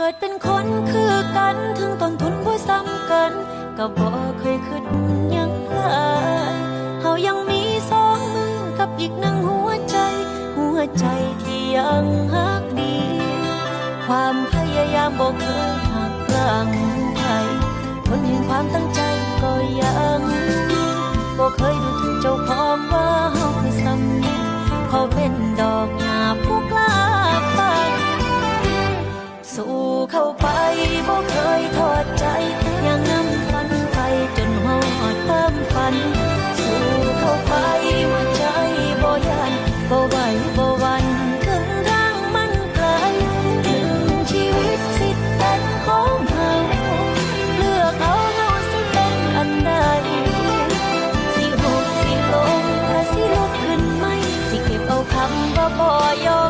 กิดเป็นคนคือกันถึงต้นทุนบ่ซ้ำกัน ก็บ่เคยคิดยังหลายเฮายังมีสองมือกับอีกหนึ่งหัวใจ หัวใจที่ยังฮักดี ความพยายามบ่เคยหักกลางใครคนแห่งความตั้งใจ เข้าไปบ่เคยทอดใจยังน้ำฝันไปจนหอดพิ่มฝัน สู่เข้าไปหัวใจบ่ยานบ่ไหวบ่วันถึงร่างมันไกลถึงชีวิตสิทธิ์เป็นของเฮาเลือกเอาเฮาสิเป็นอันใดสิหกสิลงถ้าสิลุกขึ้นไม่สิเก็บเอาคำว่าบ่ยอม